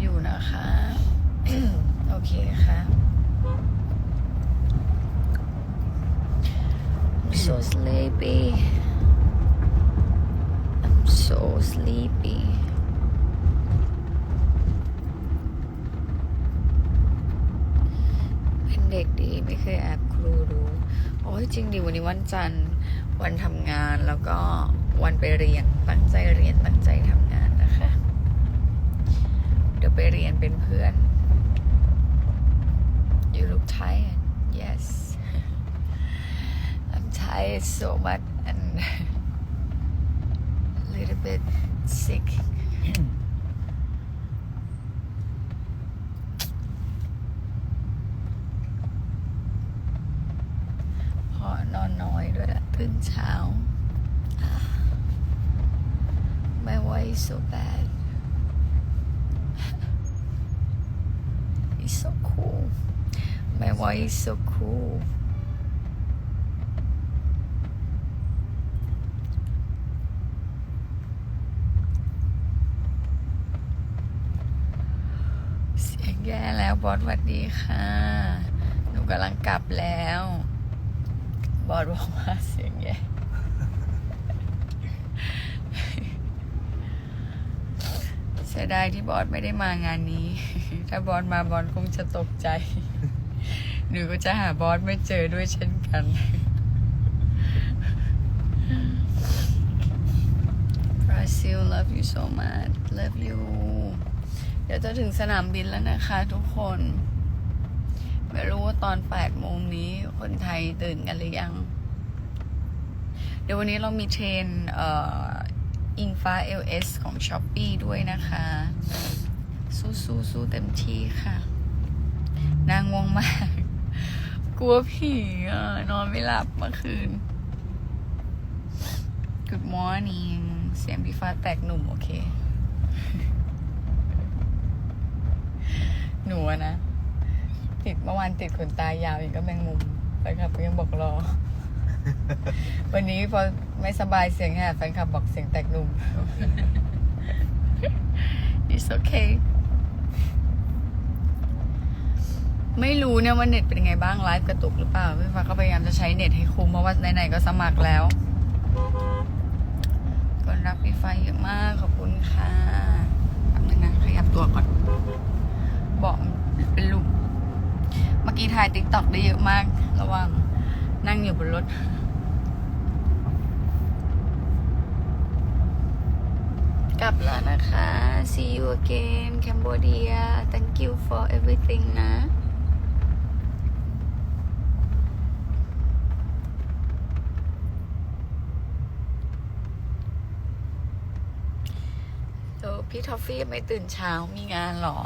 อยู่นะคะ โอเคค่ะ I'm so sleepy I'm so sleepy เป็นเด็กดีไม่เคยแอบครูดู โอ้ยจริงดิวันนี้วันจันทร์ วันทำงานแล้วก็วันไปเรียนตั้งใจเรียนตั้งใจทำ ดี๋ยวไปเรียนเป็นเพื่อน You look tired yes I'm tired so much and a little bit sick พอนอนน้อยด้วยอะตื่นเช้า My voice so bad. It's so cool. My voice is so cool. "เสียงแย่แล้วบอสสวัสดีค่ะ หนูกำลังกลับแล้ว บอสบอกว่าเสียงแย่เสียดายที่บอสไม่ได้มางานนี้ ถ้าบอสมาบอสคงจะตกใจ หนูก็จะหาบอสไม่เจอด้วยเช่นกัน Brazil love you so much love you เดี๋ยวจะถึงสนามบินแล้วนะคะทุกคน ไม่รู้ว่าตอน8โมงนี้คนไทยตื่นกันหรือยัง เดี๋ยววันนี้เรามีเทรนเอ่ออิงฟ้า LS ของ s h อ p e e ด้วยนะคะ สู้สู้สู้เต็มที่ค่ะ นางง่วงมาก กลัวผีอะ นอนไม่หลับเมื่อคืน Good morning เสียงพี่ฟ้าแตกหนุ่มโอเค หนูนะ ติดเมื่อวานติดขนตายาวอีกก็แมงมุมแฟนคลับก็ยังบอกรอ วันนี้พอไม่สบายเสียงแหบแฟนคลับบอกเสียงแตกหนุ่ม It's okay ไม่รู้เนี่ยว่าเน็ตเป็นไงบ้างไลฟ์กระตุกหรือเปล่าพี่ฟ้าก็พยายามจะใช้เน็ตให้คุ้มเพราะว่าไหนๆก็สมัครแล้วคนรักพี่ฟ้าเยอะมากขอบคุณค่ะแป๊บนึงนะขยับตัวก่อนบอกเป็นลูกเมื่อกี้ถ่ายติ๊กต็อกได้เยอะมาก ระหว่างนั่งอยู่บนรถกลับแล้วนะคะ see you again Cambodia thank you for everything นะ พี่ทอฟฟี่ไม่ตื่นเช้ามีงานเหรอ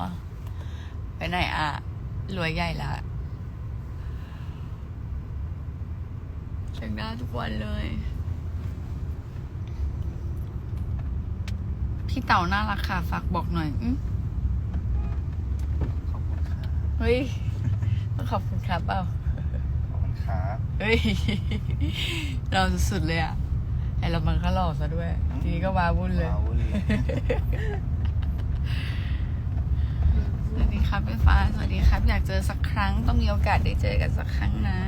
ไปไหนอะ รวยใหญ่ละแต่งหน้าทุกวันเลย พี่เต่าน่ารักค่ะ ฝากบอกหน่อยอืมขอบคุณครับเฮ้ยต้องขอบคุณครับเปล่าขอบคุณครับเฮ้ย เราสุดๆเลยอะ ไอเรามันก็หล่อซะด้วย ทีนี้ก็วาวุ่นเลย ว้าวเลย สวัสดีครับพี่ฟ้า สวัสดีครับ อยากเจอสักครั้งต้องมีโอกาสได้เจอกันสักครั้งนะ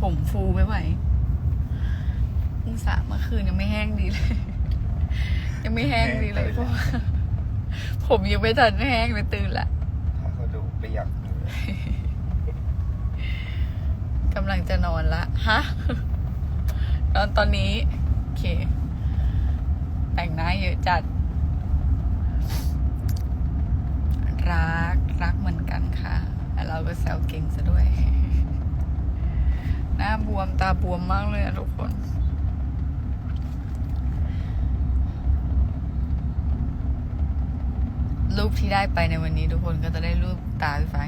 ผมฟูไม่ไหวอุงสาเมื่อคืนยังไม่แห้งดีเลย ยังไม่แห้งดีเลยเพราะว่าผมยังไม่ทันแห้งเลยตื่นละถ้าเขาดูเปียกเลยกำลังจะนอนละ ฮะ นอนตอนนี้โอเค แต่งหน้าเยอะจัด รัก รักเหมือนกันค่ะแล้วเราก็แซวเก่งซะด้วย หน้าบวมตาบวมมากเลยทุกคนรูปที่ได้ไปในวันนี้ทุกคนก็จะได้รูปตาพี่ฟ้า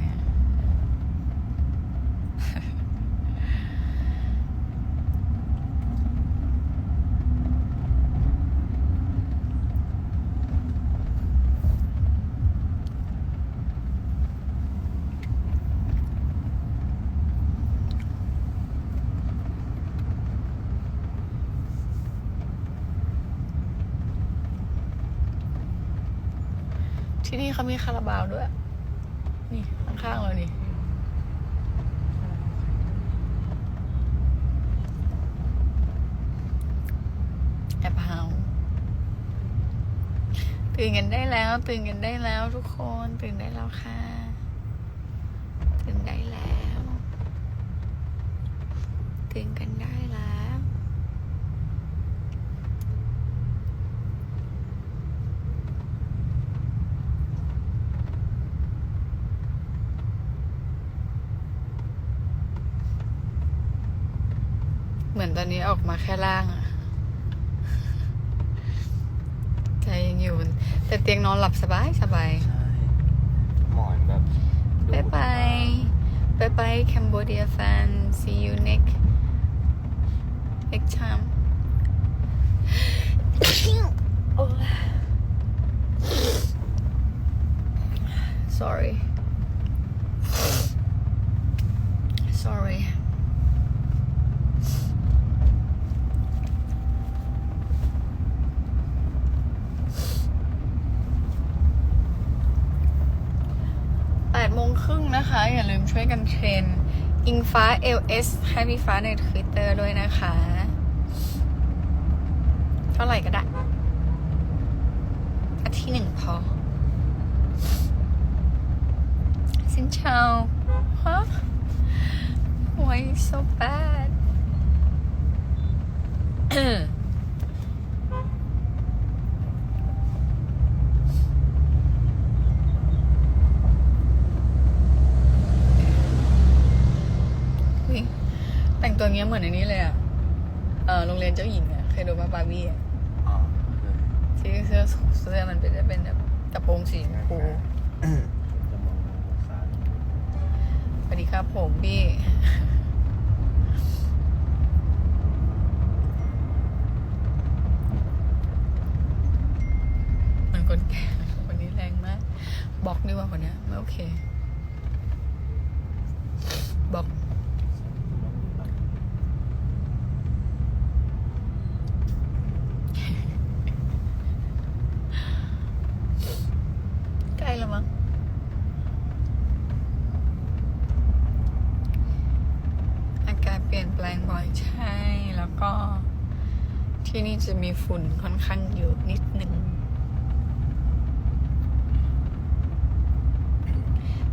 ที่นี่เขามีคาราบาวด้วย นี่ข้างๆเรานี่แอบเฮาตื่นกันได้แล้ว ตื่นกันได้แล้วทุกคนตื่นได้แล้วค่ะ ตื่นได้แล้ว ตื่นกันได้แล้ว เหมือนตอนนี้ออกมาแค่ล่างอะใจยังอยู่บนแต่เตียงนอนหลับสบายสบายใช่ หมอนแบบดูบายบายบายบาย Cambodia fan see you next next time โอ้ sorry sorry แปดโมงครึ่ง นะคะ อย่าลืมช่วยกันเทรนอิงฟ้า LS ให้พี่ฟ้าใน Twitter ด้วยนะคะ เท่าไหร่ก็ได้อาทิตย์หนึ่งพอสินเชาฮะ why so bad อุ๊ย แต่งตัวเงี้ยเหมือนในนี้เลยอะเออโรงเรียนเจ้าหญิงอะเคยดูป่ะบาร์บี้อะอ๋อเคยที่เสื้อเสื้อมันเป็นจะเป็นแบบกระโปรงสีชมพูจะมองซ้ายสวัสดีครับผมพี่ มันคนแก่คนนี้แรงมากบล็อกดีกว่าคนเนี้ยไม่โอเคบล็อก ใกล้แล้วมั้ง อากาศเปลี่ยนแปลงบ่อยใช่ แล้วก็ ที่นี่จะมีฝุ่นค่อนข้างเยอะนิดนึง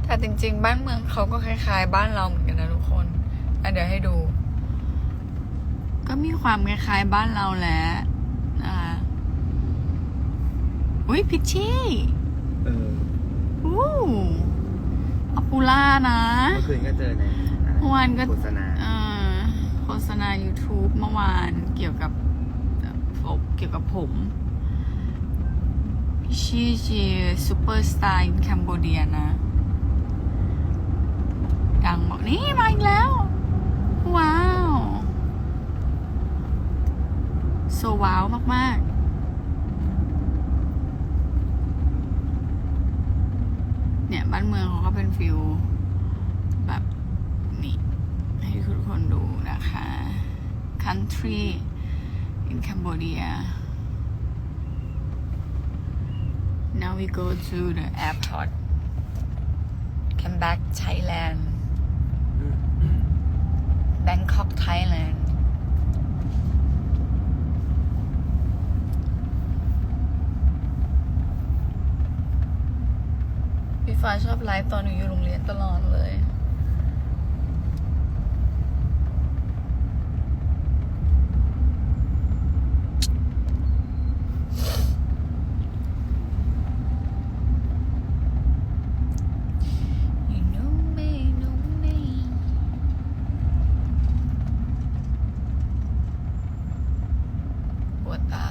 แต่จริงๆ บ้านเมืองเขาก็คล้ายๆ บ้านเราเหมือนกันนะทุกคนอะเดี๋ยวให้ดู ก็มีความคล้ายๆ บ้านเราแหละนะคะอุ้ยพิชชี่เอออู้อปูล่านะเมื่อคืนก็เจอในเมื่อวานก็โฆษณา เอ่อโฆษณา YouTube เมื่อวานเกี่ยวกับ เอ่อผมเกี่ยวกับผมพี่ชีจีซูเปอร์สตาร์ในแคนเบเดียนะ ดังบอกนี่มาอีกแล้ว ว้าวโซว้าวมาก ๆเนี่ย บ้านเมืองเขาก็เป็นฟิลแบบ นี่ ให้ทุกคนดูนะคะ country in Cambodia now we go to the airport come back Thailand Bangkok Thailand พี่ฟ้าชอบไลฟ์ตอนหนูอยู่โรงเรียนตลอดเลย You know me, know me. ปวดตา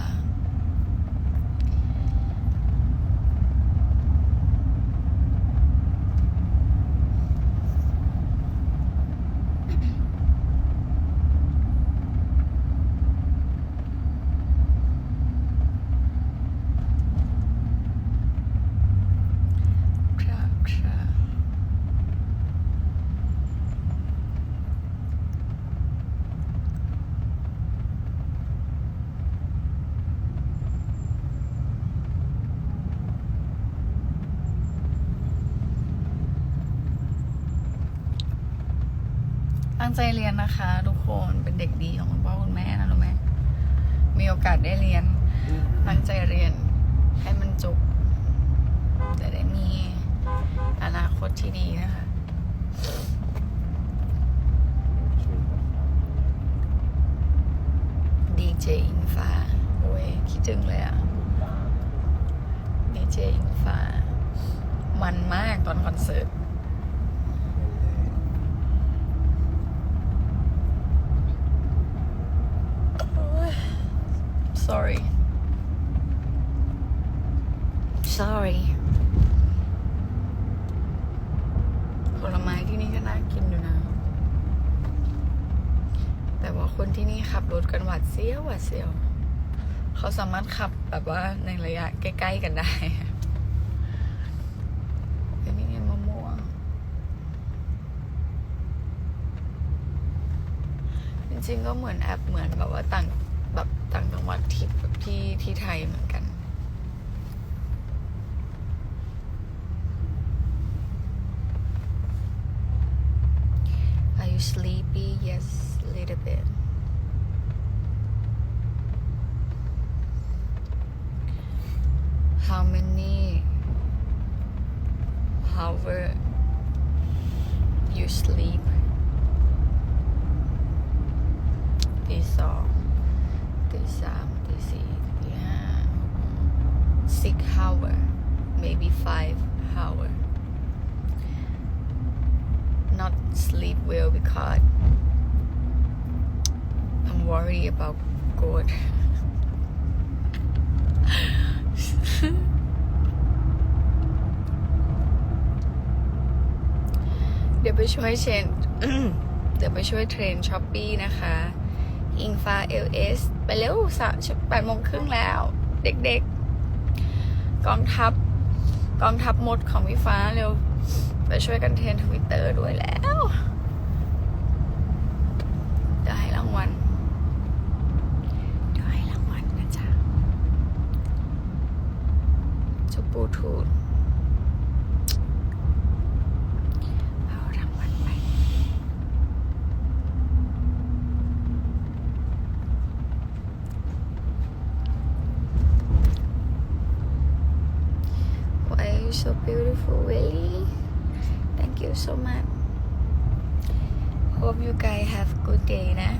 อ ตั้งใจเรียนนะคะ ทุกคนเป็นเด็กดีของคุณพ่อคุณแม่นะรู้ไหมมีโอกาสได้เรียน ตั้งใจเรียนให้มันจบจะได้มีอนาคตที่ดีนะคะดีเจอิงฟ้าโอ้ยคิดถึงเลยอะดีเจอิงฟ้า มันมากตอนคอนเสิร์ต sorry sorry ผลไม้ที่นี่ก็น่ากินอยู่นะ แต่ว่าคนที่นี่ขับรถกันหวาดเสียวหวาดเสียว เขาสามารถขับแบบว่าในระยะใกล้ ๆ กันได้เป็นนี่ไงมะม่วงจริงๆก็เหมือนแอปเหมือนแบบว่าต่างแบบ ต่างจังหวัดที่ที่ที่ไทยเหมือนกัน Are you sleepy? Yes, little bit. How many hour you sleep? ตีสองตีสามตีสี่ตีห้า six hour maybe five hour not sleep well because I'm worried about God เดี๋ยวไปช่วยเชนเดี๋ยวไปช่วยเทรนช้อปปี้นะคะ อิงฟ้า LS ไปเร็วสามแปดโมงครึ่งแล้ว เด็กๆ กองทัพกองทัพมดของพี่ฟ้าเร็วไปช่วยกันเทรนทวิตเตอร์ด้วยแล้วเดี๋ยวให้รางวัลเดี๋ยวให้รางวัลนะจ๊ะ จุปูทูนเอารางวัลไป Why are you so beautiful, really? Thank you so much. Hope you guys have good day นะ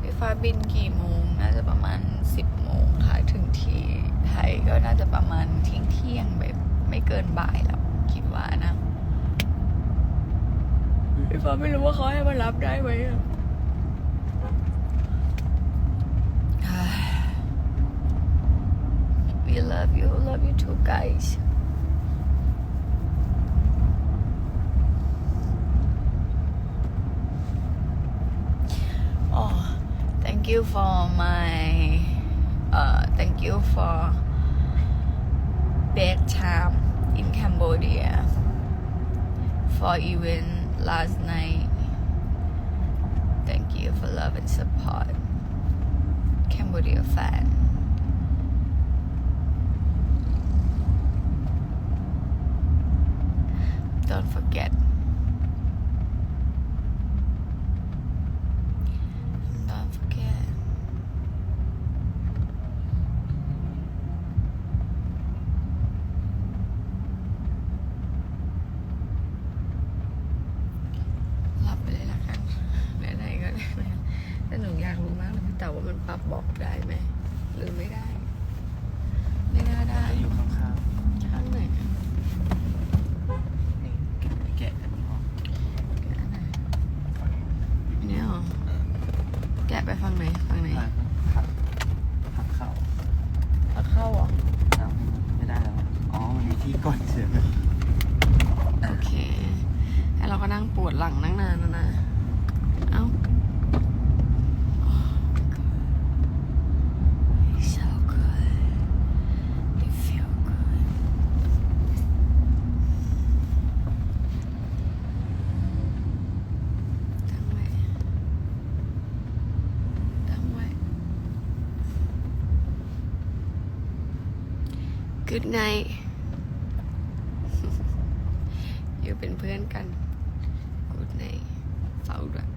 พี่ฟ้าบินกี่โมง 10โมงค่ะ ถึงที่ไทยก็น่าจะประมาณเที่ยงเที่ยงแบบไม่เกินบ่ายแล้ว คิดว่านะพี่ฟ้าไม่รู้ว่าเขาให้มารับได้ไหมอะ We love you, love you too, guys. Oh, thank you for my, uh, thank you for bad time in Cambodia for even last night. Thank you for love and support, Cambodia fan. Don't forget. Good night อยู่เป็นเพื่อนกัน Good night เฝ้าด้วย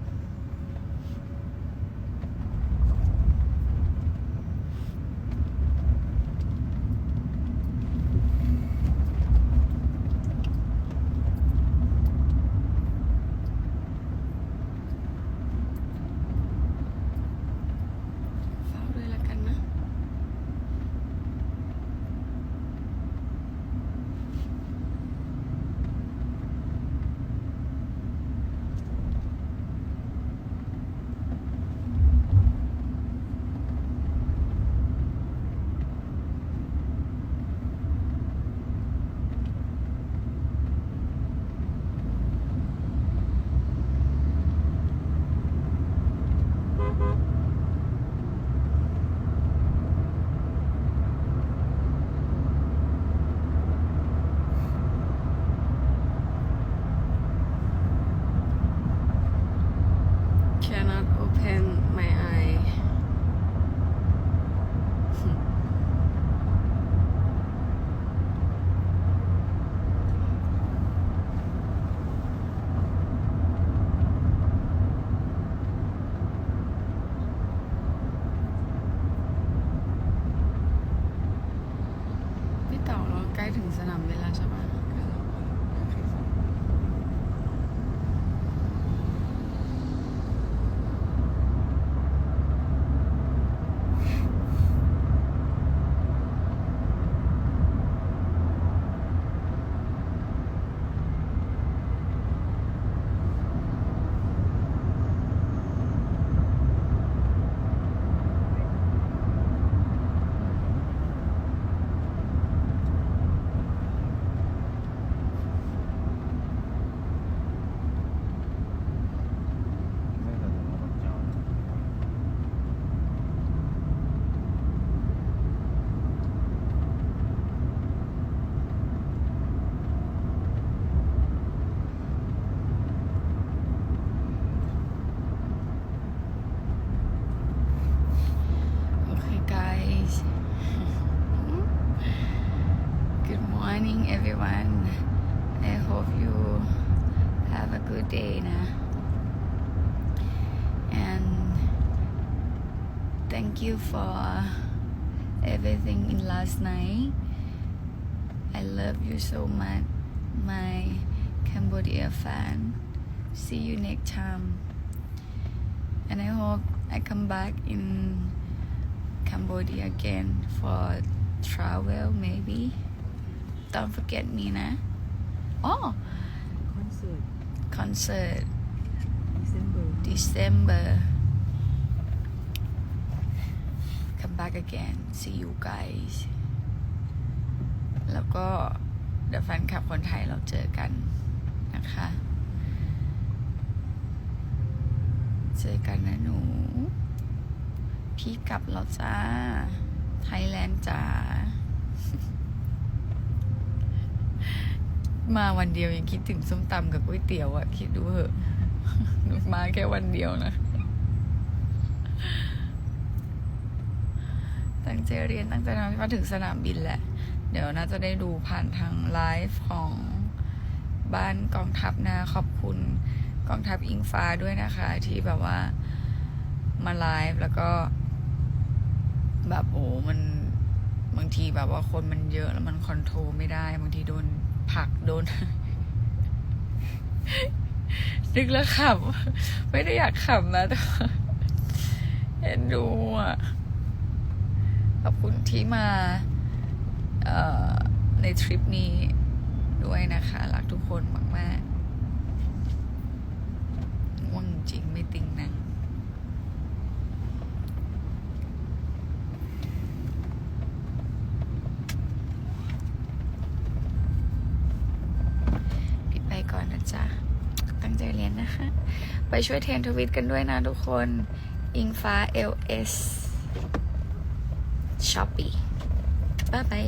him everyone. Mm. I hope you have a good day now. And thank you for everything in last night. I love you so much, my Cambodia fan. See you next time. And I hope I come back in Cambodia again for travel maybe. Don't forget me นะ Oh คอนเสิร์ต concert December December come back again see you guys แล้วก็เดี๋ยวแฟนคลับคนไทยเราเจอกันนะคะ เจอกันนะหนู พี่กลับแล้วจ้า ไทยแลนด์จ้า มาวันเดียวยังคิดถึงส้มตำกับก๋วยเตี๋ยวอะคิดดูเหอะหนูมาแค่วันเดียวนะ ตั้งใจเรียนตั้งใจทำมาถึงสนามบินแหละ เดี๋ยวน่าจะได้ดูผ่านทางไลฟ์ของบ้านกองทัพนะขอบคุณกองทัพอิงฟ้าด้วยนะคะ ที่แบบว่ามาไลฟ์แล้วก็ แบบโอ้มันบางทีแบบว่าคนมันเยอะแล้วมันคอนโทรลไม่ได้ บางทีโดน ผักโดน นึกแล้วขำไม่ได้อยากขำนะแต่เห็นดูอะ ขอบคุณที่มาในทริปนี้ด้วยนะคะ รักทุกคนมากๆง่วงจริงไม่ติงนังพี่ไปก่อนนะจ๊ะ ตั้งใจ เย็นนะคะ ไปช่วยเทรนทวิตกันด้วยนะทุกคน อิงฟ้า LS Shopee บ๊ายบาย